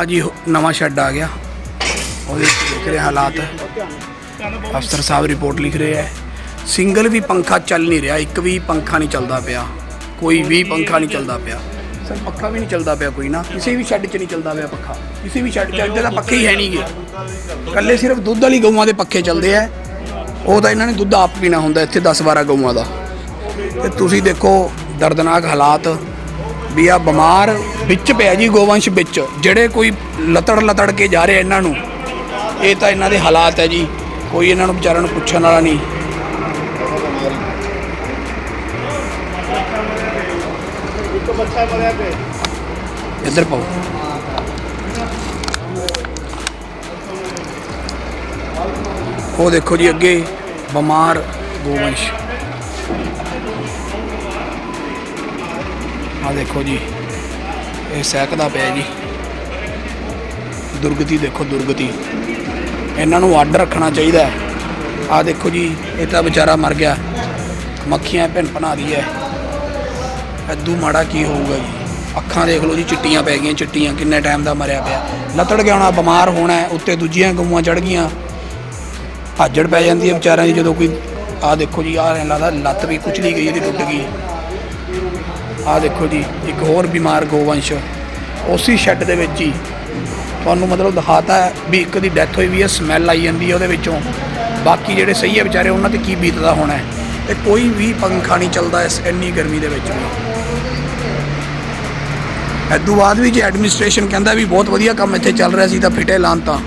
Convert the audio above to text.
ਆ ਜੀ ਹੋ- ਨਵਾਂ ਸ਼ੈੱਡ ਆ ਗਿਆ। ਉਹਦੇ ਦੇਖ ਰਹੇ ਹਾਲਾਤ। ਅਫਸਰ ਸਾਹਿਬ ਰਿਪੋਰਟ ਲਿਖ ਰਹੇ ਹੈ। ਸਿੰਗਲ ਵੀ ਪੰਖਾ ਚੱਲ ਨਹੀਂ ਰਿਹਾ, ਇੱਕ ਵੀ ਪੰਖਾ ਨਹੀਂ ਚੱਲਦਾ ਪਿਆ। ਕੋਈ ਵੀ ਪੰਖਾ ਨਹੀਂ ਚੱਲਦਾ ਪਿਆ। ਸਰ, ਪੱਖਾ ਵੀ ਨਹੀਂ ਚੱਲਦਾ ਪਿਆ ਕੋਈ ਨਾ। ਕਿਸੇ ਵੀ ਸ਼ੈੱਡ 'ਚ ਨਹੀਂ ਚੱਲਦਾ ਪਿਆ ਪੱਖਾ। ਕਿਸੇ ਵੀ ਸ਼ੈੱਡ 'ਚ ਇੱਦਾਂ ਦਾ ਪੱਖੇ ਹੀ ਹੈ ਨਹੀਂ ਗੇ ਕੱਲੇ ਸਿਰਫ ਦੁੱਧ ਵਾਲੀ ਗਊਆਂ ਦੇ ਪੱਖੇ ਚੱਲਦੇ ਆ ਉਹ ਤਾਂ ਇਹਨਾਂ ਨੇ ਦੁੱਧ ਆਪ ਪੀਣਾ ਹੁੰਦਾ, ਇੱਥੇ 10 12 ਗਊਆਂ ਦਾ। ਤੇ ਤੁਸੀਂ ਦੇਖੋ, ਦਰਦਨਾਕ ਹਾਲਾਤ। ਵੀ ਆ ਬਿਮਾਰ ਵਿੱਚ ਪਿਆ ਜੀ ਗੋਵੰਸ਼ ਵਿੱਚ, ਜਿਹੜੇ ਕੋਈ ਲਤੜ ਲਤੜ ਕੇ ਜਾ ਰਹੇ ਇਹਨਾਂ ਨੂੰ, ਇਹ ਤਾਂ ਇਹਨਾਂ ਦੇ ਹਾਲਾਤ ਹੈ ਜੀ, ਕੋਈ ਇਹਨਾਂ ਨੂੰ ਵਿਚਾਰਿਆਂ ਨੂੰ ਪੁੱਛਣ ਵਾਲਾ ਨਹੀਂ। ਇੱਧਰ ਪਾਓ। ਉਹ ਦੇਖੋ ਜੀ ਅੱਗੇ, ਬਿਮਾਰ ਗੋਵੰਸ਼। ਆ ਦੇਖੋ ਜੀ, ਇਹ ਸਹਿਕਦਾ ਪਿਆ ਜੀ। ਦੁਰਗਤੀ ਦੇਖੋ, ਦੁਰਗਤੀ। ਇਹਨਾਂ ਨੂੰ ਅੱਡ ਰੱਖਣਾ ਚਾਹੀਦਾ ਹੈ। ਆ ਦੇਖੋ ਜੀ, ਇਹ ਤਾਂ ਵਿਚਾਰਾ ਮਰ ਗਿਆ। ਮੱਖੀਆਂ ਭਿੰਨ ਭਨਾ ਰਹੀ ਹੈ। ਐਦੂ ਮਾੜਾ ਕੀ ਹੋਊਗਾ ਜੀ? ਅੱਖਾਂ ਦੇਖ ਲਓ ਜੀ, ਚਿੱਟੀਆਂ ਪੈ ਗਈਆਂ, ਚਿੱਟੀਆਂ। ਕਿੰਨੇ ਟਾਈਮ ਦਾ ਮਰਿਆ ਪਿਆ। ਲੱਤੜ ਗਿਆ ਹੋਣਾ, ਬਿਮਾਰ ਹੋਣਾ ਉੱਤੇ ਦੂਜੀਆਂ ਗਊਆਂ ਚੜ ਗਈਆਂ। ਭਾਜੜ ਪੈ ਜਾਂਦੀ ਹੈ ਵਿਚਾਰਿਆਂ ਦੀ, ਜਦੋਂ ਕੋਈ ਆ ਦੇਖੋ ਜੀ, ਆਹ ਲੱਗਦਾ ਲੱਤ ਵੀ ਕੁਚਲੀ ਗਈ ਇਹਦੀ ਟੁੱਟ ਗਈ। ਆ ਦੇਖੋ ਜੀ, ਇੱਕ ਹੋਰ ਬਿਮਾਰ ਗੋਵੰਸ਼। ਉਸੇ ਸ਼ੈੱਡ ਦੇ ਵਿੱਚ ਹੀ ਤੁਹਾਨੂੰ ਮਤਲਬ ਦਿਖਾਤਾ ਵੀ ਇੱਕ ਦੀ ਡੈਥ ਹੋਈ ਵੀ ਹੈ ਸਮੈਲ ਆਈ ਜਾਂਦੀ ਹੈ ਉਹਦੇ ਵਿੱਚੋਂ। ਬਾਕੀ ਜਿਹੜੇ ਸਹੀ ਹੈ ਵਿਚਾਰੇ, ਉਹਨਾਂ ਤੇ ਕੀ ਬੀਤਦਾ ਹੋਣਾ ਹੈ? ਤੇ ਕੋਈ ਵੀ ਪੰਖਾ ਨਹੀਂ ਚੱਲਦਾ ਇਸ ਇੰਨੀ ਗਰਮੀ ਦੇ ਵਿੱਚ ਵੀ। ਐਦੂ ਬਾਅਦ ਵੀ ਜੇ ਐਡਮਿਨਿਸਟ੍ਰੇਸ਼ਨ ਕਹਿੰਦਾ ਵੀ ਬਹੁਤ ਵਧੀਆ ਕੰਮ ਇੱਥੇ ਚੱਲ ਰਿਹਾ ਸੀ, ਤਾਂ ਫਿਟੇ ਲਾਣ ਤਾਂ।